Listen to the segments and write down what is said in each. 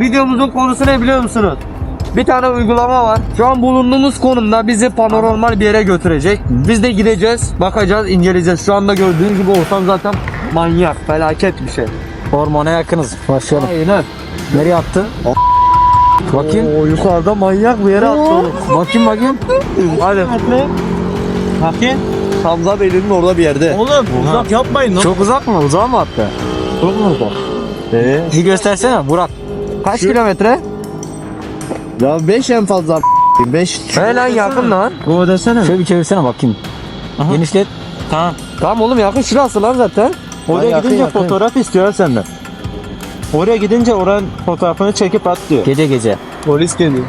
videomuzun konusu ne biliyor musunuz? Bir tane uygulama var. Şu an bulunduğumuz konumda bizi panormal bir yere götürecek. Biz de gideceğiz, bakacağız, inceleyeceğiz. Şu anda gördüğünüz gibi ortam zaten manyak, felaket bir şey. Ormana yakınız. Başlayalım. Aynen. Nereye attı? Bakayım. Oo, yukarıda manyak bir yere attı oğlum. Bakayım bakayım. Hadi. Bakayım. Hamza Beyli'nin orada bir yerde. Oğlum uzak yapmayın lan. Çok uzak mı? Uzağa mı attı? Çok mu uzak? Ee, Bir göstersene Burak. Kaç kilometre? Ya 5 en fazla 5. He lan yakın lan. Bu desene. Şöyle bir çevirsene bakayım. Aha. Genişlet. Tamam. Tamam oğlum yakın şurası lan zaten. Oraya yakın, gidince yakın. fotoğraf istiyor senden. Oraya gidince oranın fotoğrafını çekip at diyor. Gece gece. Polis geliyor.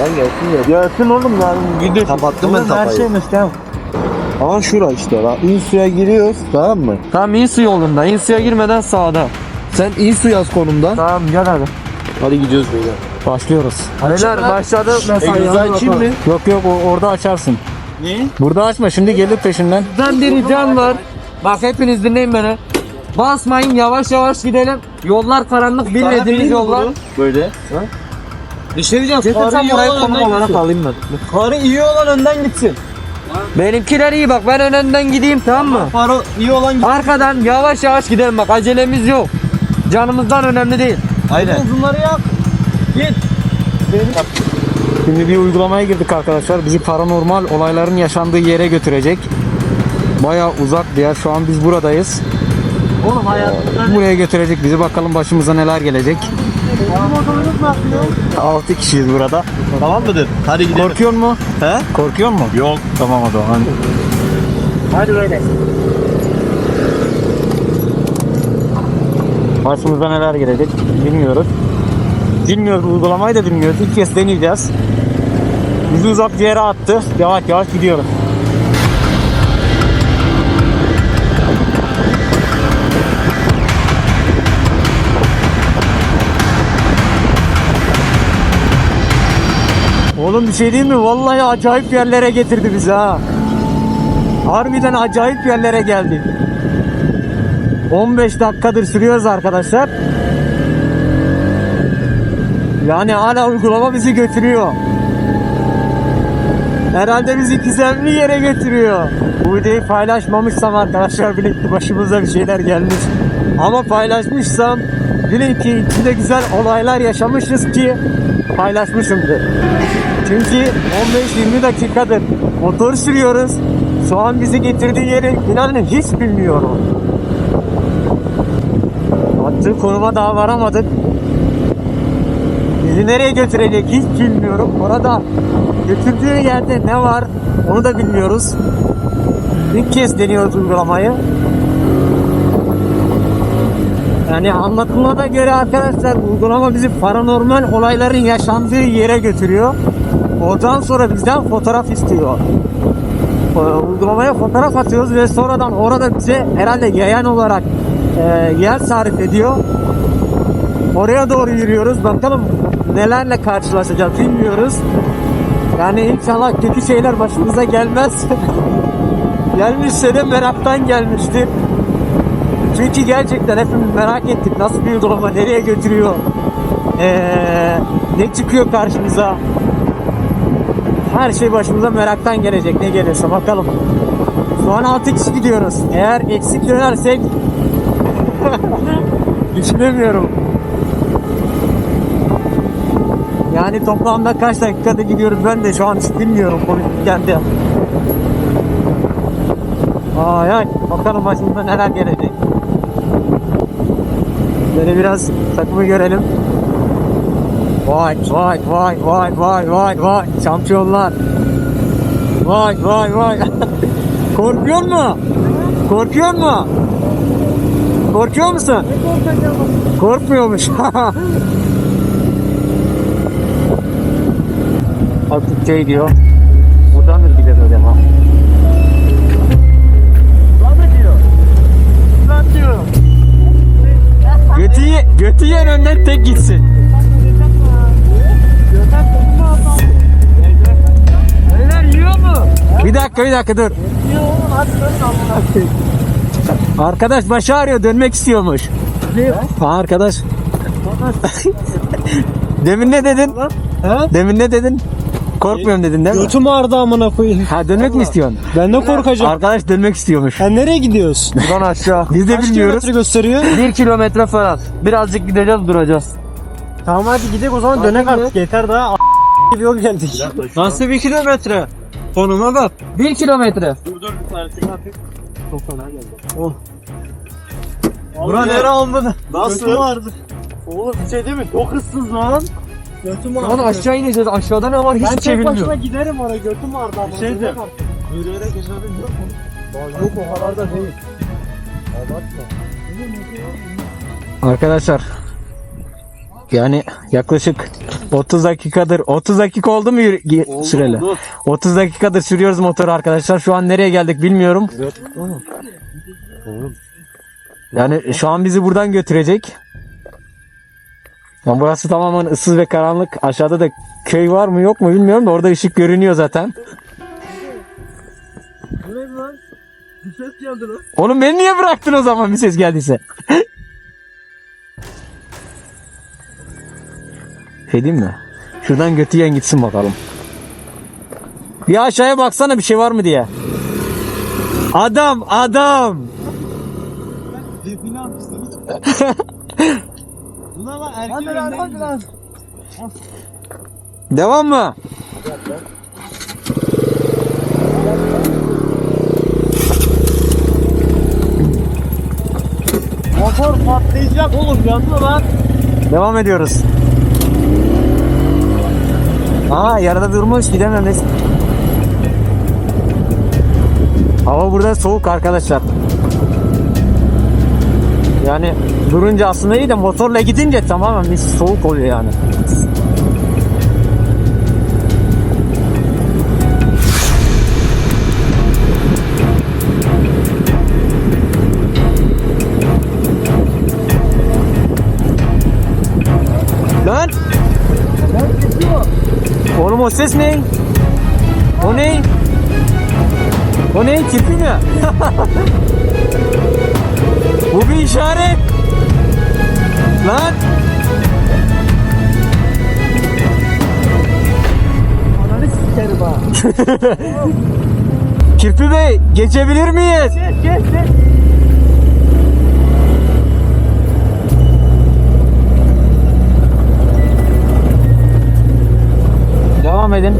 Ben gelsin ya. Gelsin oğlum yani gidip. Kapattım ben Her kafayı. şeymiş tamam. Ama şura işte lan. İnsu'ya giriyoruz tamam mı? Tamam İnsu yolunda. İnsu'ya girmeden sağda. Sen İnsu yaz konumda. Tamam gel hadi. Hadi gidiyoruz beyler. Başlıyoruz. Beyler başladı. Egzozu açayım mı? Yok yok o- orada açarsın. Neyi? Burada açma şimdi gelir peşinden. Ben bir ricam var. Bak hepiniz dinleyin beni. Basmayın yavaş yavaş gidelim. Yollar karanlık bilmediğiniz yollar. Böyle. Bir şey diyeceğim. Karı iyi olan konum önden olarak gitsin. alayım ben. Karı iyi olan önden gitsin. Benimkiler iyi bak ben önünden gideyim tamam mı? Karı iyi olan gitsin. Arkadan yavaş yavaş gidelim bak acelemiz yok. Canımızdan önemli değil. Aynen. Uzunları yap. Git. Şimdi bir uygulamaya girdik arkadaşlar. Bizi paranormal olayların yaşandığı yere götürecek. Baya uzak bir yer. Şu an biz buradayız. Oğlum hayatında Buraya götürecek bizi. Bakalım başımıza neler gelecek. 6 kişiyiz burada. Tamam mıdır? Hadi gidelim. Korkuyor mu? He? Korkuyor mu? Yok. Tamam o zaman. Hadi böyle. Başımıza neler gelecek bilmiyoruz. Bilmiyoruz uygulamayı da bilmiyoruz. İlk kez deneyeceğiz. Bizi uzak bir yere attı. Yavaş yavaş gidiyoruz. Oğlum bir şey değil mi? Vallahi acayip yerlere getirdi bizi ha. Harbiden acayip yerlere geldik. 15 dakikadır sürüyoruz arkadaşlar. Yani hala uygulama bizi götürüyor. Herhalde bizi gizemli yere götürüyor. Bu videoyu paylaşmamışsam arkadaşlar bilin ki başımıza bir şeyler gelmiş. Ama paylaşmışsam bilin ki içinde güzel olaylar yaşamışız ki paylaşmışımdır. Çünkü 15-20 dakikadır motor sürüyoruz. Şu an bizi getirdiği yeri inanın hiç bilmiyorum. Attığı konuma daha varamadık. Bizi nereye götürecek hiç bilmiyorum. Orada götürdüğü yerde ne var onu da bilmiyoruz. İlk kez deniyoruz uygulamayı. Yani anlatılana göre arkadaşlar uygulama bizi paranormal olayların yaşandığı yere götürüyor. Oradan sonra bizden fotoğraf istiyor. Ee, Uygulamaya fotoğraf atıyoruz ve sonradan orada bize herhalde yayan olarak e, yer tarif ediyor. Oraya doğru yürüyoruz. Bakalım nelerle karşılaşacağız bilmiyoruz. Yani inşallah kötü şeyler başımıza gelmez. Gelmişse de meraktan gelmiştir. Çünkü gerçekten hepimiz merak ettik. Nasıl bir uygulama, nereye götürüyor? Ee, ne çıkıyor karşımıza? Her şey başımıza meraktan gelecek. Ne gelirse bakalım. Şu an 6 kişi gidiyoruz. Eğer eksik dönersek düşünemiyorum. Yani toplamda kaç dakikada gidiyorum ben de şu an hiç bilmiyorum de. Ay ay bakalım başımıza neler gelecek. Böyle biraz takımı görelim. Vay vay vay vay vay vay vay şampiyonlar. Vay vay vay. Korkuyor mu? Korkuyor mu? Korkuyor musun? Korkmuyormuş. Artık şey diyor. Buradan mı gidelim acaba? Götü, ye- götü yer önden tek gitsin. Bir dakika bir dakika dur. Arkadaş başı ağrıyor dönmek istiyormuş. Ha, arkadaş. Demin ne dedin? He? Demin ne dedin? Korkmuyorum dedin değil mi? Götüm ağrıdı amına koyayım. Ha dönmek mi istiyorsun? Ben de korkacağım. Arkadaş dönmek istiyormuş. Sen nereye gidiyorsun? Buradan aşağı. Biz de Kaç bilmiyoruz. kilometre gösteriyor? Bir kilometre falan. Birazcık gideceğiz duracağız. Tamam hadi gidelim o zaman dönek artık. Yeter daha a- gibi yol geldik. Nasıl bir kilometre? Konuma bak. Bir kilometre. Bura nere olmadı? Nasıl vardı? Oğlum bir şey değil mi? Çok hızsız lan. Götüm Lan aşağı ineceğiz. Aşağıda ne var hiç Ben tek çevirmiyor. başıma giderim oraya götüm vardı ama. Şey de- Yürüyerek geçelim yok mu? Yok o kadar da değil. Arkadaşlar yani yaklaşık 30 dakikadır 30 dakika oldu mu yürü- gi- süreli? 30 dakikadır sürüyoruz motoru arkadaşlar. Şu an nereye geldik bilmiyorum. Yani şu an bizi buradan götürecek. Yani burası tamamen ıssız ve karanlık. Aşağıda da köy var mı yok mu bilmiyorum da orada ışık görünüyor zaten. Oğlum beni niye bıraktın o zaman bir ses geldiyse? Diyeyim mi? Şuradan götü yiyen gitsin bakalım. Bir aşağıya baksana bir şey var mı diye. Adam adam. Buna lan erkek önden Devam mı? Motor patlayacak oğlum yandı lan. Devam ediyoruz. Aa yarıda durmuş gidememiş. Hava burada soğuk arkadaşlar. Yani durunca aslında iyi de motorla gidince tamamen soğuk oluyor yani. O ses ne? O ne? O ne? Kirpi mi? Bu bir işaret. Lan! Ananı sikerim ha. Kirpi Bey geçebilir miyiz? Geç geç geç. Devam edin.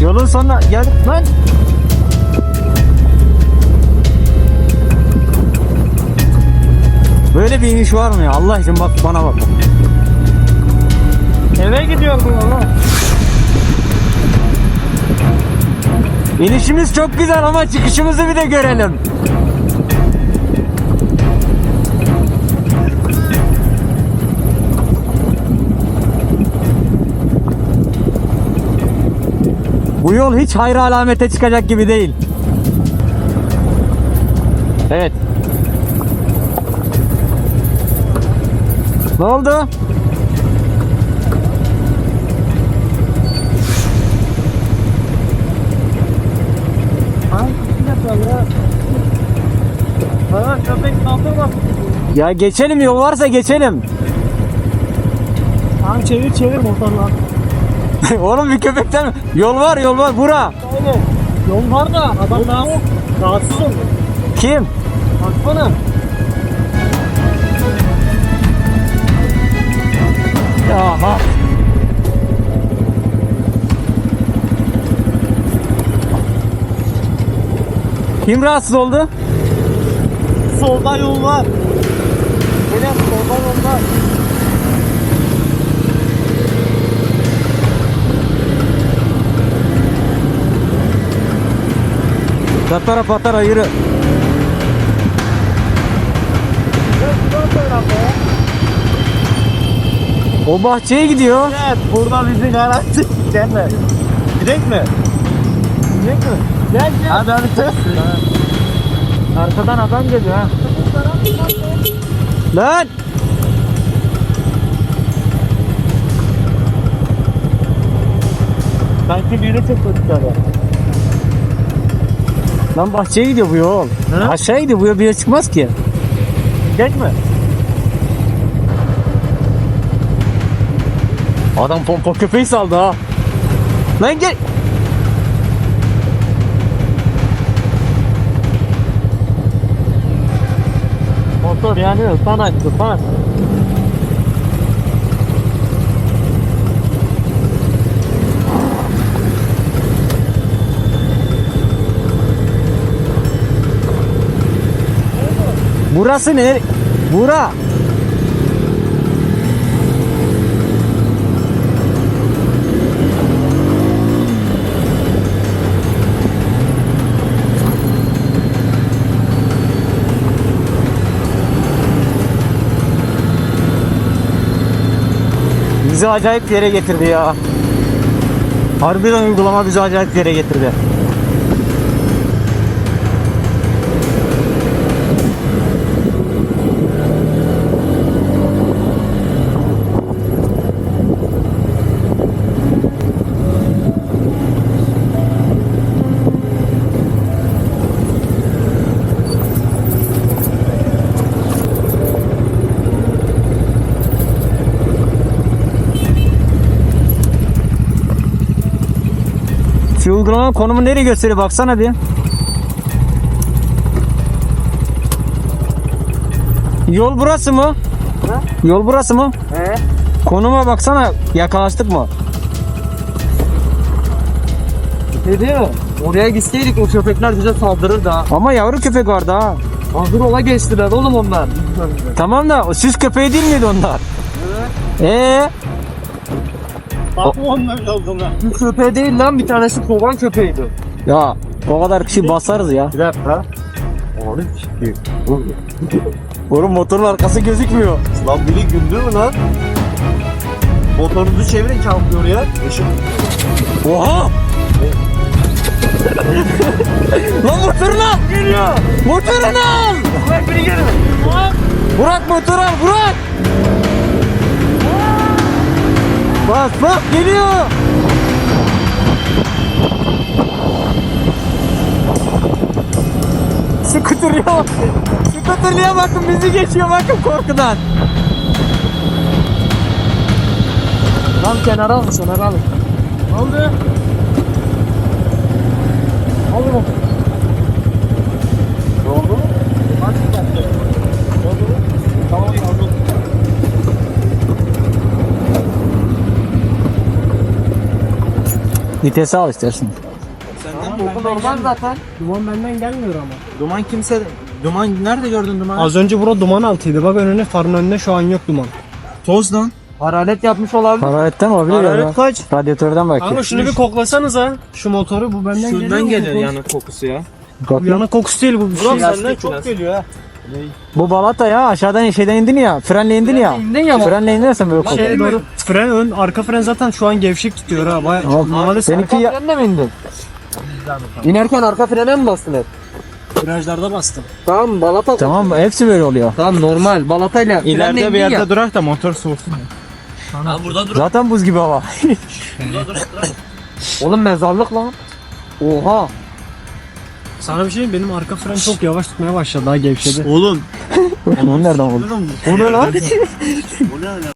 Yolun sonuna gel lan. Böyle bir iniş var mı ya? Allah için bak bana bak. Eve gidiyor bu oğlum. İnişimiz çok güzel ama çıkışımızı bir de görelim. Bu yol hiç hayra alamete çıkacak gibi değil. Evet. Ne oldu? Ha köpek kaldırma. Ya geçelim yol varsa geçelim. Tamam çevir çevir motorla. Oğlum bir köpekten yol var yol var bura. Aynen. Yol var da adam daha rahatsız oldu. Kim? Baksana. Kim rahatsız oldu? Solda yol var. Benim solda yol var. Patara patara yürü. O bahçeye gidiyor. Evet burada bizi garanti. Gel mi? Gidek mi? Gidek mi? Gel gel. Abi abi ses. Arkadan adam geliyor ha. Lan! Sanki biri çıktı dışarı. Lan bahçeye gidiyor bu yol. Hı? Aşağı gidiyor bu yol bir yere çıkmaz ki. Gidecek mi? Adam pompa köpeği saldı ha. Lan gel. Motor yanıyor. Fan açtı fan. Burası ne? Bura. Bizi acayip yere getirdi ya. Harbiden uygulama bizi acayip yere getirdi. Uygulamanın konumu nereye gösteriyor baksana bir. Yol burası mı? Yol burası mı? He? Konuma baksana yakalaştık mı? Ne diyor? Oraya gitseydik o köpekler bize saldırır da. Ama yavru köpek vardı ha. Hazır ola geçtiler oğlum onlar. Tamam da o süs köpeği değil miydi onlar? Ee, Bak onlar yoldular. Bir köpeği değil lan bir tanesi kovan köpeğiydi. ya o kadar kişi basarız ya. Bir dakika. Abi çıkıyor. Oğlum motorun arkası gözükmüyor. Lan biri güldü mü lan? Motorunuzu çevirin kalkıyor ya. Işık. Oha! Lan motorunu al! Geliyor. Motorunu al! Bırak beni geri. Burak motoru al Burak! Bak bak geliyor! Skuterliyor. Skuterliye bakın bizi geçiyor bakın korkudan. Lan kenara al kenara al. Ne oldu? Oğlum. Ne Vitesi al istersin. Bu normal zaten. Duman benden gelmiyor ama. Duman kimse... Duman nerede gördün duman? Az önce bura duman altıydı. Bak önüne farın önünde şu an yok duman. Toz lan. Hararet yapmış olabilir. Hararetten olabilir ya. Hararet kaç? Radyatörden belki. Kanka şunu bir koklasanıza. Şu motoru bu benden geliyor. Şundan mu gelir yani kokusu ya. Bu yana kokusu değil bu bir şey. Burak senden çok geliyor ha. Bu balata ya aşağıdan şeyden indin ya. Frenle indin ya. indin ya. Frenle indirirsen böyle kokuyor. Şey doğru. Fren ön, arka fren zaten şu an gevşek tutuyor ha. Baya Tamam. normalde Seninki ya... frene mi indin? İnerken arka frene mi bastın hep? virajlarda bastım. Tamam balata. Tamam hepsi böyle oluyor. Tamam normal balatayla. frenle İleride indin bir yerde ya. durak da motor soğusun. Zaten buz gibi hava. Oğlum mezarlık lan. Oha. Sana bir şey diyeyim, benim arka fren çok yavaş tutmaya başladı daha gevşedi. Oğlum. Onu nereden buldun? O ne lan?